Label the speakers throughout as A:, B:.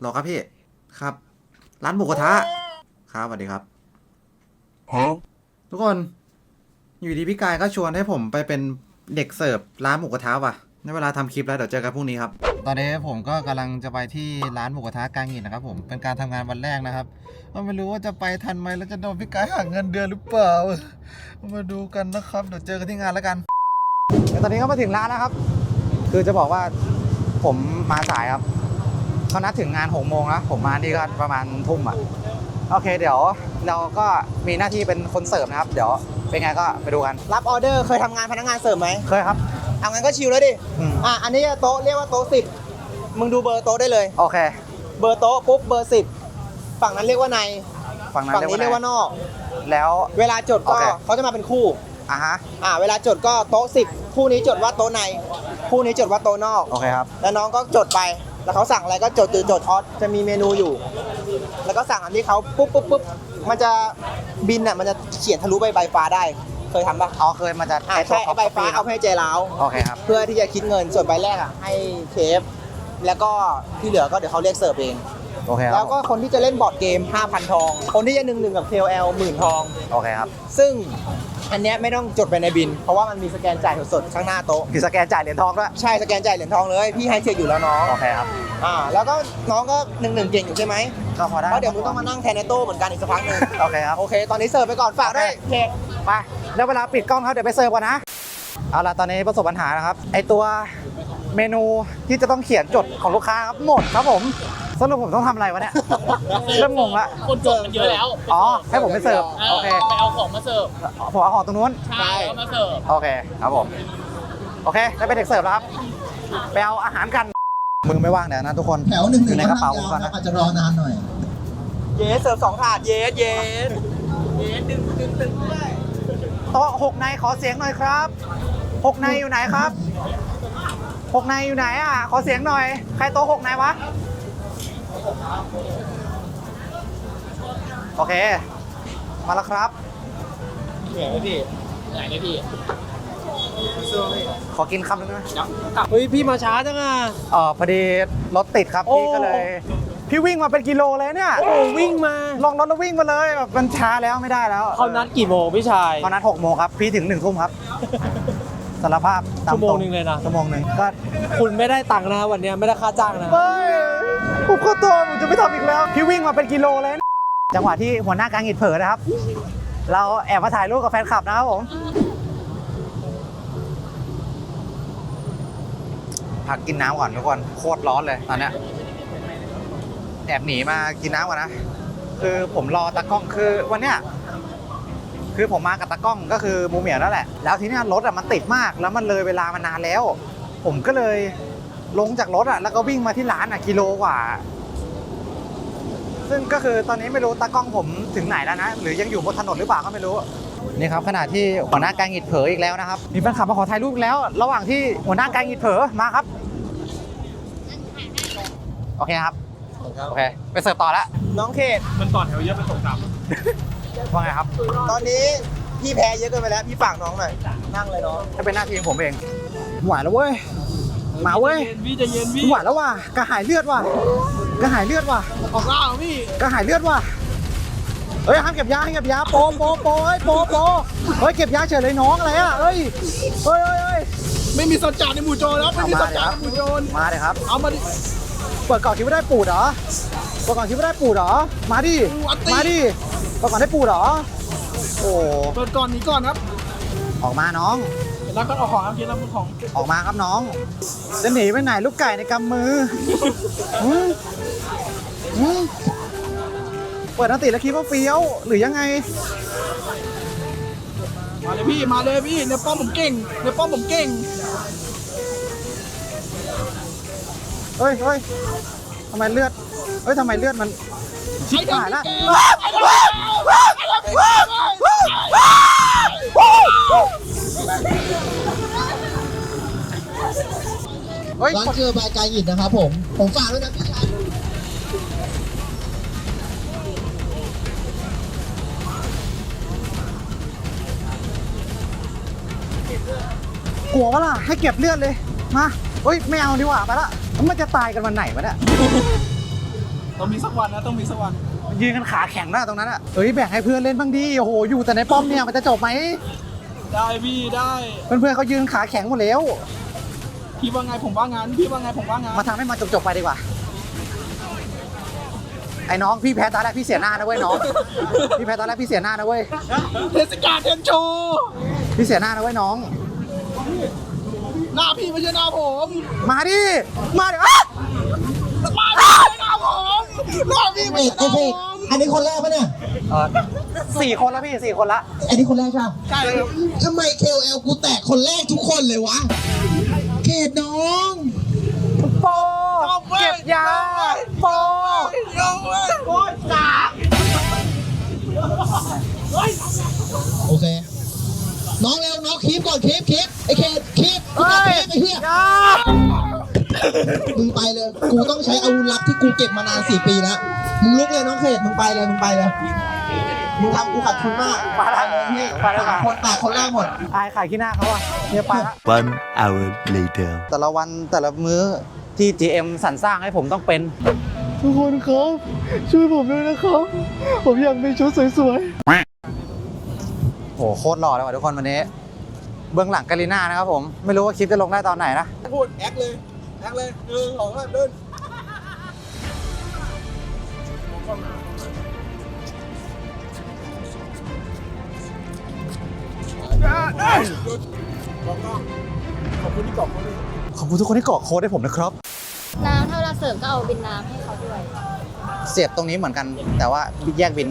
A: หรอครับพี่ ครับ ร้านหมูกระทะ ครับสวัสดีครับ ทุกคน อยู่ดีพี่กายก็ชวนให้ผมไปเป็นเด็กเสิร์ฟร้านหมูกระทะว่ะ ในเวลาทำคลิปแล้วเดี๋ยวเจอกันพรุ่งนี้ครับ ตอนนี้ผมก็กำลังจะไปที่ร้านหมูกระทะกลางหินนะครับผม เป็นการทำงานวันแรกนะครับ ก็ไม่รู้ว่าจะไปทันไหมแล้วจะโดนพี่กายหักเงินเดือนหรือเปล่า มาดูกันนะครับ เดี๋ยวเจอกันที่งานแล้วกันเดี๋ยวตอนนี้ก็มาถึงร้านแล้วครับ คือจะบอกว่าผมมาสายครับ เขานัดถึงงานหกโมงแล้วผมมานี่ก็ประมาณทุ่มอะโอเค เดี๋ยวเราก็มีหน้าที่เป็นคนเสิร์ฟนะครับ เดี๋ยวเป็นไงก็ไปดูกัน
B: รับออเดอร์เคยทำงานพนักงานเสิร์ฟไหม
A: เคยครับ
B: เอางั้นก็ชิลแล้วดิ
A: อืม
B: อะอันนี้โต๊ะเรียกว่าโต๊ะสิบมึงดูเบอร์โต๊ะได้เลย
A: โอเค
B: เบอร์โต๊ะปุ๊บเบอร์สิบฝั่งนั้นเรียกว่าใน
A: ฝั่งนั้น
B: ฝั่งนี้เรียกว่านอก
A: แล้ว
B: เวลาจดก็
A: โอเค
B: เขาจะมาเป็นคู่
A: อะฮะ
B: อ่า เวลาจดก็โต๊ะสิบคู่นี้จดว่าโต๊ะในคู่นี้จดว่าโต๊ะนอก
A: โอเคครับ
B: แล้วน้องก็จดไป แล้วเขาสั่งอะไรก็จดจดจดออสจะมีเมนูอยู่ แล้วก็สั่งอันที่เขาปุ๊บปุ๊บปุ๊บมันจะบินอะมันจะเขียนทะลุไปใบฟ้าได้ เคยทำปะ
A: อ๋อเคยมาจะ
B: อ่าใช่เอาใบฟ้าเอาให้เจร้าว
A: โอเคครับ
B: เพื่อที่จะคิดเงินส่วนใบแรกอะให้เชฟแล้วก็ที่เหลือก็เดี๋ยวเขาเรียกเสิร์ฟเอง
A: โอเคค
B: แล้
A: รั
B: ว
A: บ
B: ก็คนที่จะเล่นบอร์ดเกม 5,000 ทอง คนที่จะหนึ่งหนึ่งกับ KOL หมื่นทอง
A: โอเคครับ
B: ซึ่ง อันเนี้ยไม่ต้องจดไปในบิน เพราะว่ามันมีสแกนจ่ายสดๆข้างหน้าโต๊ะ
A: คือสแกนจ่ายเหรียญทองด้วย
B: ใช่สแกนจ่ายเหรียญทองเลยพี่ให้เช็คอยู่แล้วน้อง
A: โอเคครับ
B: อ่าแล้วก็น้องก็หนึ่งหนึ่งเก่งอยู่ใช่ไหม
A: ก็พอได้
B: เพราะเดี๋ยวมึงต้องมานั่งแทนในโต๊ะเหมือนกันอีกสักพักหนึ่ง
A: โอเคครับ
B: โอเค ตอนนี้เสิร์ฟไปก่อนฝากด้วยเค
A: ไปแล้วเวลาปิดกล้องครับเดี๋ยวไปเสิร์ฟก่อนนะเอาละตอนนี้ประสบปัญหานะครับไอตัวเมนูที่จะต้องเขียนจดของลูกค้าครับหมดครับผม สรุปผมต้องทำอะไรวะเนี่ย เริ่มงงละ
C: คนจดมันเยอะแล้ว
A: อ๋อ ให้ผมไปเสิร์ฟ โอเค
C: ไปเอาของมาเสิร์ฟ
A: ผมเอาของตรงนู้น
C: ใช่เอามาเสิร์ฟ
A: โอเค ครับผม โอเค ได้เป็นเด็กเสิร์ฟแล้วครับ ไปเอาอาหารกัน มือไม่ว่างเดี๋ยวนะทุกคน
D: แถวหนึ่งห
A: อ
D: นึ่
A: ยู่
D: ง
A: ในกระเป๋าผม
D: ยาว
A: ก่อน
D: ครั
A: นะ
D: บอาจจะรอนานหน่อย
B: เยสเสิร์ฟสองถาด เยสเยส
C: เย้ดึงดึงดึงด้วย
A: โต๊ะหกในขอเสียงหน่อยครับหกในอยู่ไหนครับหกในอยู่ไหนอะ ขอเสียงหน่อย ใครโต๊ะหกในวะ โอเค มาแล้วครับ
B: เหนื่อยไหมพี่
C: ไหนเนี่ยพี่
A: ขอกินคำนึงนะ
C: เฮ้ยพี่มาช้าจังอะ
A: เออพอดีรถติดครับ
C: โอ้
A: พี่ก็เลย พี่วิ่งมาเป็นกิโลเลยเนี่ย
C: โอ้วิ่งมา
A: ลองรถแล้ววิ่งมาเลยแบบมันช้าแล้วไม่ได้แล้ว
C: เขานัดกี่โมงพี่ชาย
A: เขานัดหกโมงครับ พี่ถึงหนึ่งทุ่มครับสารภาพตา
C: ชั่วโมง
A: ตร
C: หนึ่งเลยนะ
A: ชั่วโมงหนึ่งก็
C: คุณไม่ได้ตังค์นะวันเนี้ยไม่ได้ค่าจ้างนะ
A: ไม่ ผมขอโทษผมจะไม่ทำอีกแล้ว พี่วิ่งมาเป็นกิโลเลยนะจังหวะที่หัวหน้ากางหิดเผลอนะครับ เราแอบมาถ่ายรูปกับแฟนคลับนะครับผม พักกินน้ำก่อนทุกคน โคตรร้อนเลยตอนเนี้ยแอบหนีมากินน้ำก่อนนะ คือผมรอตากล้องคือวันเนี้ยคือผมมากับตากล้องก็คือมูเหมียวนั่นแหละ แล้วทีเนี้ยรถอะมันติดมากแล้วมันเลยเวลามานานแล้ว ผมก็เลย ลงจากรถอะแล้วก็วิ่งมาที่ร้านอะกิโลกว่า ซึ่งก็คือตอนนี้ไม่รู้ตากล้องผมถึงไหนแล้วนะ หรือยังอยู่บนถนนหรือเปล่าก็ไม่รู้นี่ครับขณะที่หัวหน้าการหิดเผลออีกแล้วนะครับ มีแฟนคลับมาขอถ่ายรูปอีกแล้ว ระหว่างที่หัวหน้าการหิดเผลอมาครับโอเคครับโอเคไปเสิร์ฟต่อแล้ว
B: น้องเขต
C: มันต่อแถวเยอะเป็นสงคราม
A: ว่าไงครับ
B: ตอนนี้พี่แพ้เยอะเกินไปแล้วพี่ฝากน้องหน่อยนั่งเลยน้อง
A: ถ้าเป็นหน้าที่ของผมเองไหวแล้วเว้ย มาเว้ย
C: พี่จะเย็นพี่
A: ไหวแล้วว่ะกระหายเลือดว่ะกระหายเลือดว่ะ
C: ออกล่าพี่
A: กระหายเลือดว่ะเฮ้ยห้ามเก็บยาห้ามเก็บยาโปโปโปเฮ้ยโปโปเฮ้ยเก็บยาเฉยเลยน้องอะไรอะเฮ้ยเฮ้ยเฮ้ยเฮ้ย
D: ไม่มีสัจจะในหมู่โจรแล้วไม่มีสัจจะในหมู่โจร
A: มาเลยครับ
D: เอามาดิ
A: เปิดก่อนคิดว่าได้ปูดเหรอเปิดก่อนคิดว่าได้ปูดเหรอมาดิมาดิเปิดก่อนได้ปูดเหรอโอ้
D: เปิดก่อนหนี้ก่อนครับ
A: ออกมาน้อง
D: แล้วก็เอาของครับกินแล้วของ
A: ออกมาครับน้อง จะหนีไปไหนลูกไก่ในกำมือหืมหืมเปิดนันติแล้วคิดว่าเฟี้ยว หรือยังไง
D: มาเลยพี่มาเลยพี่ในป้อมผมเก่งในป้อมผมเก่ง
A: เฮ้ยเฮ้ยทำไมเลือดเฮ้ยทำไมเลือดมัน
D: ใช้
A: หายละ เฮ้ย
D: ร้านเกลือบายกายหยินนะครับผม ผมฝากด้วยนะพี่ชาย
A: กลัววะล่ะ ให้เก็บเลือดเลย มาเฮ้ย ไม่เอาดีกว่าไปละแล้วมันจะตายกันวันไหนวะเนี่ย
D: ต้องมีสักวันนะต้องมีสักวัน
A: ยืนกันขาแข็งหน้าตรงนั้นอะเฮ้ยแบ่งให้เพื่อนเล่นบ้างดิโอ้โห อยู่แต่ในป้อมเนี่ย มันจะจบไหม
D: ได้พี่ได้
A: เพื่อนๆเขายืนขาแข็งหมดแล้ว
D: พี่ว่าไงผมว่างานพี่ว่าไงผมว่างาน
A: มาทำให้มันจบๆไปดีกว่า ไอ้น้องพี่แพ้ตอนแรกพี่เสียหน้านะเว้ยน้อง พี่แพ้ตอนแรกพี่เสียหน้านะเว้ย
D: เทศกาลเทนโชว์
A: พี่เสียหน้านะเว้ยน้อง
D: หน้าพี่ไม่ใช่หน้าผม
A: มาดิ มาดิอะ
D: หน้าพี่ไม่ใช่หน้าผมหน้าพี่ไม่ใช่หน้าผม
B: อันนี้คนแรกปะเนี่ย
A: เออ สี่คนแล้วพี่สี่คนละ
B: อันนี้คนแรกใช่ปะ
D: ใช่ครับ
B: ทำไม KOL กูแตกคนแรกทุกคนเลยวะเขตน้อง
A: โปเก็บยาโป
D: โอ้ยโอ้ยสา
B: โอเค น้องเร็วน้องคลิปก่อนคลิปคลิปไอ้เขตคลิปกู
A: เฮ้
B: จะค
A: ย
B: ลิปไอ้เหี้ย
A: ยา
B: มึงไปเลย กูต้องใช้อาวุธลับที่กูเก็บมานานสี่ปีแล้ว มึงลุกเลยน้องเขตมึงไปเลยมึงไปเลย มึงทำกูขัดทุนมาก
A: ปแล้ว
B: เลยพี่
A: ปแล้ว
B: สามคนแตกคนแรกหมด
A: อายขายขี้หน้าเขาอะเนี่ยไปละ
E: One hour later.
A: แต่ละวันแต่ละมื้อที่ GM สรรสร้างให้ผมต้องเป็น
C: ทุกคนครับ ช่วยผมด้วยนะครับ ผมอยากมีชุดสวย
A: โหโคตรหล่อเลยว่ะทุกคนวันนี้ เบื้องหลังกาลิน่านะครับผม ไม่รู้ว่าคลิปจะลงได้ตอนไหนนะ
D: พูดแอคเลยแอคเลยหนึ่งสองสามเดิน ขอบคุณที่กรอบเขาด้วย
A: ขอบคุณทุกคนที่กรอกโค้ดให้ผมนะครับ
F: น้ำถ้าเวลาเสิร์ฟก็เอาบินน้ำให้เขาด้วย
A: เสียบตรงนี้เหมือนกัน แต่ว่าแยกบิน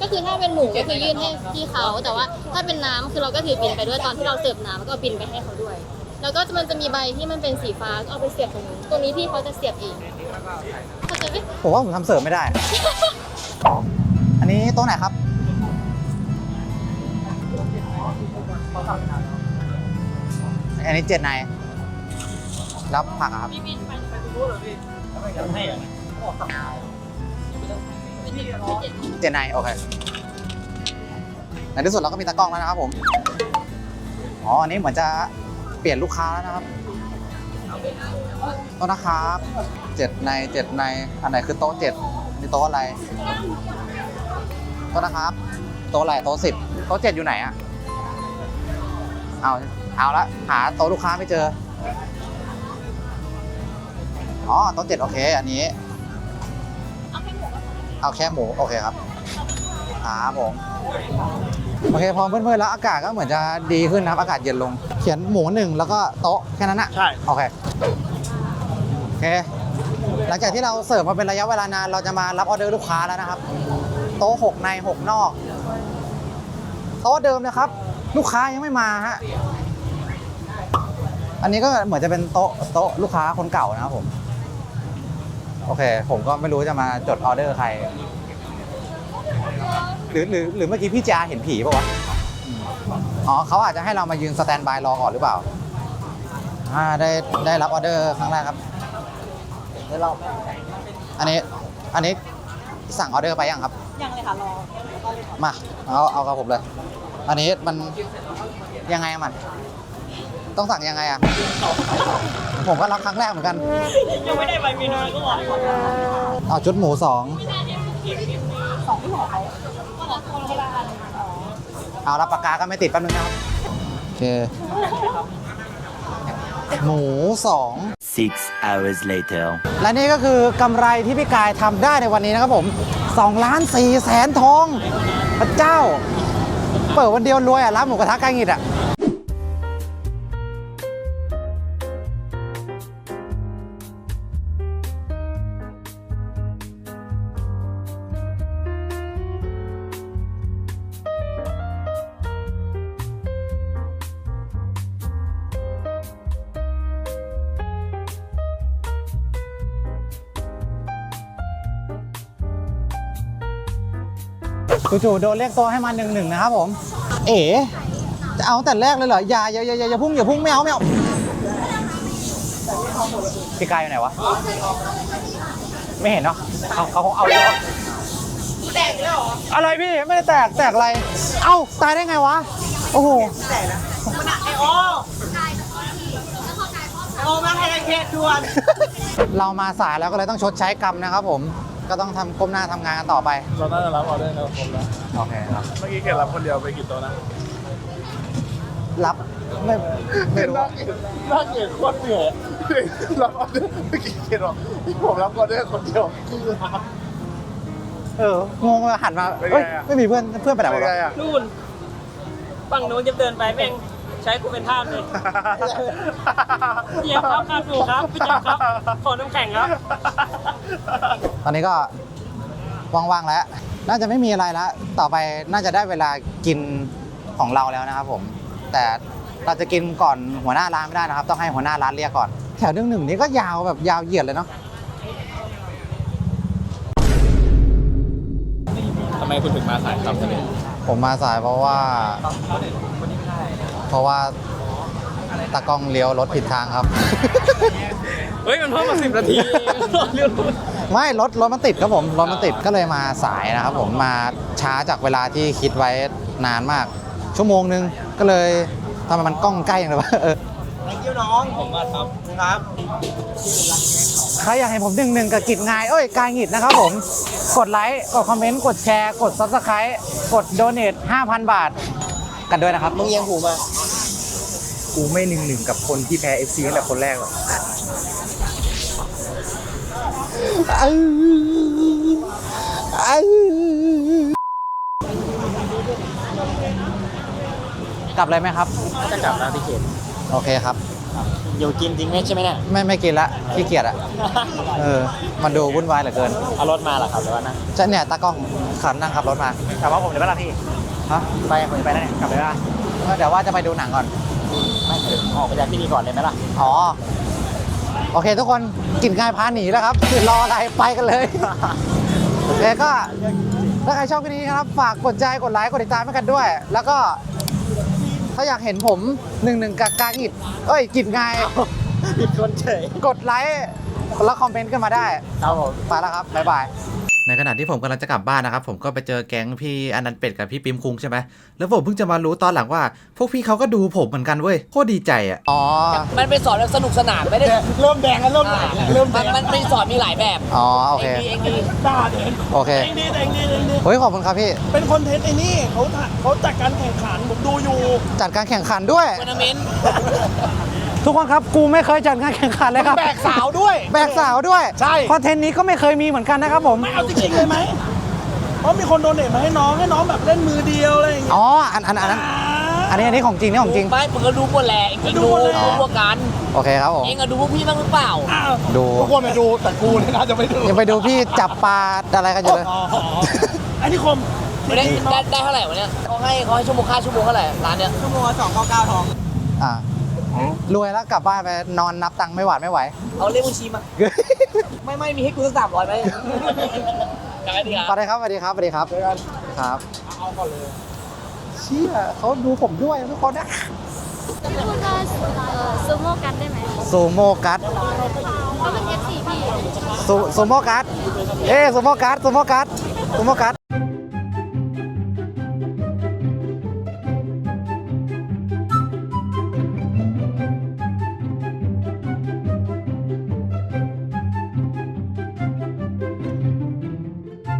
F: ก็คือถ้าเป็นหมูก็คือยื่นให้พี่เขา แต่ว่าถ้าเป็นน้ำคือเราก็ถือบินไปด้วยตอนที่เราเสิร์ฟน้ำก็เอาบินไปให้เขาด้วย แล้วก็มันจะมีใบที่มันเป็นสีฟ้าก็เอาไปเสียบตรงนี้ตรงนี้พี่เขาจะเสียบเองเข้าใจไหม
A: ผมว่าผมทำเสิร์ฟไม่ได้ อันนี้โต๊ะไหนครับ อันนี้เจ็ดในรับผักอะครับเจนไนโอเคในที่สุดเราก็มีตากล้องแล้วนะครับผม อ๋อ อันนี้เหมือนจะเปลี่ยนลูกค้าแล้วนะครับโต๊ะนะครับเจ็ดในเจ็ดในอันไหนคือโต๊ะเจ็ดอันนี่โต๊ะอะไรโต๊ะนะครับ โต๊ะอะไรโต๊ะสิบโต๊ะเจ็ดอยู่ไหนอะเอา เอาละหาโต๊ะลูกค้าไม่เจอ อ๋อโต๊ะเจ็ดโอเค อันนี้ เอาแค่หมูโอเคครับครับผมโอเคพอเพื่อนๆแล้วอากาศก็เหมือนจะดีขึ้นนะครับ อากาศเย็นลง เขียนหมูหนึ่งแล้วก็โต๊ะแค่นั้นอะ
C: ใช่
A: โอเคโอเค หลังจากที่เราเสิร์ฟมาเป็นระยะเวลานานเราจะมารับออเดอร์ลูกค้าแล้วนะครับ โต๊ะหกในหกนอก โต๊ะเดิมนะครับ ลูกค้ายังไม่มาฮะ อันนี้ก็เหมือนจะเป็นโต๊ะโต๊ะลูกค้าคนเก่านะครับผม โอเค ผมก็ไม่รู้จะมาจดออเดอร์ใคร หรือหรือหรือเมื่อกี้พี่จาเห็นผีป่าวะอืมอ๋อเขาอาจจะให้เรามายืนสแตนบายรอก่อนหรือเปล่า อ่าได้ได้รับออเดอร์ครั้งแรกครับได้รอบอันนี้อันนี้สั่งออเดอร์ไปยังครับ ยังเลยค่ะรอมาเอาเอากับผมเลย อันนี้มันยังไงอะมัน ต้องสั่งยังไงอะผมก็รับครั้งแรกเหมือนกัน ยังไม่ได้ใบมีนาก็หรอเอาชุดหมูสองเอารับปากกาก็ไม่ติดแป๊บนึงนะครับ โอเค หมูสอง
E: Six hours later.
A: และนี่ก็คือกำไรที่พี่กายทำได้ในวันนี้นะครับผม2ล้าน4แสนทอง พระเจ้า เปิดวันเดียวรวยอะร้านหมูกระทะไก่หงิดอะ จู่ๆโดนเรียกตัวให้มาหนึ่งหนึ่งนะครับผม เอ๋จะเอาตั้งแต่แรกเลยเหรออย่าอย่าอย่าอย่าอย่าพุ่งอย่าพุ่งไม่เอาไม่เอาพี่กายอยู่ไหนวะ ไม่เห็นเนาะเขาเขาคงเอาเยอะแตกแล้วอะไรพี่ไม่ได้แตกแตกอะไร เอ้าตายได้ไงวะ โอ้โหเรามาสายแล้วก็เลยต้องชดใช้กรรมนะครับผม ก็ต้องทำก้มหน้าทำงานกันต่อไป
C: เราน่าจะรับออเดอร์กันครบแล้ว
A: โอเคครับ
C: เมื่อกี้เกดรับคนเดียวไปกี่โต๊ะนะ
A: รับไม่ไม่รู้
C: น่าเกลียดโคตรเหนื่อยรับออเดอร์เมื่อกี้เกดบอกผมรับออเดอร์คนเดียวคือ
A: เอองงเลยหันมา
C: เป็นไง
A: เอ้ย
C: อะ
A: ไม่มีเพื่อนเพื่อนไปไหนหม
C: เป็
A: ด
C: น
A: วะ
C: ไงอะ
G: นู่นฝั่งนู้นจะเดินไปแม่ง ใช้กูเป็นท่ามเลยเยี่ยมครับมาถูกครับพี่แจ๊คครับ ขอน้ำแข็งครับ
A: ตอนนี้ก็ว่างๆแล้ว น่าจะไม่มีอะไรแล้ว ต่อไปน่าจะได้เวลากินของเราแล้วนะครับผม แต่เราจะกินก่อนหัวหน้าร้านไม่ได้นะครับ ต้องให้หัวหน้าร้านเรียกก่อน แถวหนึ่งหนึ่งนี้ก็ยาวแบบยาวเหยียดเลยเนาะ
C: ทำไมคุณถึงมาสายครับทะเล
A: ผมมาสายเพราะว่า เพราะว่าตากล้องเลี้ยวรถผิดทางครับ
G: เฮ้ย มันเพิ่มมาสิบนาทีเรื่อง
A: ไม่รถรถมันติดครับผมรถมันติดก็เลยมาสายนะครับผมมาช้าจากเวลาที่คิดไว้นานมาก ชั่วโมงนึงก็เลยทำไมมันกล้องใกล้อย่างเลยวะเออ
B: thank you น้อง
C: ผมมาครับ
B: ครับ
A: ใครอยากเห็นผมหนึ่งหนึ่งกับกิจงายเอ้ยกายหงิดนะครับผม กดไลค์กดคอมเมนต์กดแชร์ กด subscribe กดโดเนท5,000 บาท กันด้วยนะครับ
B: มึงเอียงหูมา
A: กูไม่หนึ่งหนึ่งกับคนที่แพ้ FC ตั้งแต่คนแรกหรอกกลับเลยไหมครับ
G: จะกลับแล้วพี่เขต
A: โอเคครับ
G: อยู่กินจริงไหมใช่ไหมเนี่ย
A: ไม่ไม่กินละขี้เกียจอะเออ มันดูวุ่นวายเหลือเกิน
G: เอารถมาเหรอครับหรือว่านั่ง
A: จะเนี่ยตากล้องขันนั่งขับรถมา
G: กลับว่าผมเดี๋ยวไปละพี่
A: ฮะ
G: ไปผมจะไปแล้วเนี่ยกลับไปละ
A: เดี๋ยวว่าจะไปดูหนังก่อน
G: ไม่ถึงออกไปจากที่นี่ก่อนเลยไหมล่ะ
A: อ๋อ โอเคทุกคนกินง่ายพาหนีแล้วครับรออะไรไปกันเลย โอเคก็ถ้าใครชอบคลิปนี้นะครับ ฝากกดใจกดไลค์กดติดตามให้กันด้วย แล้วก็ถ้าอยากเห็นผมหนึ่งหนึ่งกากากิดเอ้ยกิดง่าย
G: ผิดคนเฉย
A: กดไลค์แล้วคอมเมนต์กันมาได้
G: ครับผม
A: ไปแล้วครับบ๊ายบาย ในขณะที่ผมกำลังจะกลับบ้านนะครับ ผมก็ไปเจอแก๊งพี่อนันต์เป็ดกับพี่ปิมคุงใช่ไหมแล้วผมเพิ่งจะมารู้ตอนหลังว่า พวกพี่เขาก็ดูผมเหมือนกันเว้ยโคตรดีใจอะอ๋อ
H: มันเป็นสอนแบบสนุกสนานไม่ได้
D: เริ่มแดงแล้วเริ่มไหลแล้วเริ่มแด
H: มัน
D: ง
H: มันเป็นสอนมีหลายแบบ
A: อ๋อโอเค
H: เองดีเองดี
D: ด่าเด่น
A: โอเค
D: เองดีเองดีเองดี
A: เฮ้ยขอบคุณครับพี่
D: เป็นคอนเทนต์ไอ้นี่เขาถ่ายเขาจัดการแข่งขันผมดูอยู่
A: จัดการแข่งขันด้วย
H: ทัวร์นาเมนต์
A: ทุกคนครับกูไม่เคยจัดการแข่งขันเลยครับ
D: แบกสาวด้วย
A: แบกสาวด้วย
D: ใช่
A: คอนเทนต์นี้ก็ไม่เคยมีเหมือนกันนะครับผม
D: ไม่เอาจริงๆเลยไหมเพราะมีคนโดเนทมาให้น้องให้น้องแบบเล่นมือเดียวอะไรอย่างเงี้ย
A: อ๋อ อันอันอันนั้นอันนี้อันนี้ของจริงนี่ของจริง
H: ไม่มึงก็ดูหมดแหละเองจริง
D: ดู
H: ดู
D: หมดเลย
H: ดูพวกกัน
A: โอเคครับผม
H: เองก็ดูพวกพี่บ้างหรือเปล่า
D: อ้าว
A: ดู
D: ทุกคนมาดูแต่กูเนี่ยน่าจะไม่ดู
A: ยังไปดูพี่จับปลาอะไรกันอยู่เลย
D: อ๋ออันนี้คม
H: ไม่ได้ได้ได้เท่าไหร่วะเนี่ยเขาให้เขาให้ชั่วโมงค่าชั่วโมงเท่าไหร่ร้านเนี้ย
B: ชั่วโมงละสองเก้าเก้าทอง
A: อะ รวยแล้วกลับบ้านไปนอนนับตังค์ไม่หวาดไม่ไหว
H: เอาเลขบัญชีมา ไม่ไม่มีให้กูสักสามร้อยไหมกลับไปดีค
A: ส
H: รับ
A: วัสดีครับสวัสดีครับสวัสดีครับครับเชี่ยเขาดูผมด้วยทุกคนนะ
F: พี่พูดว่าซูโม่กันได้ไหม
A: ซูโม่กัส
F: เขาเป็น F4 พี่
A: ซูซูโม่กัสเอ้ซูโม่กัสซูโม่กัสซูโม่กัส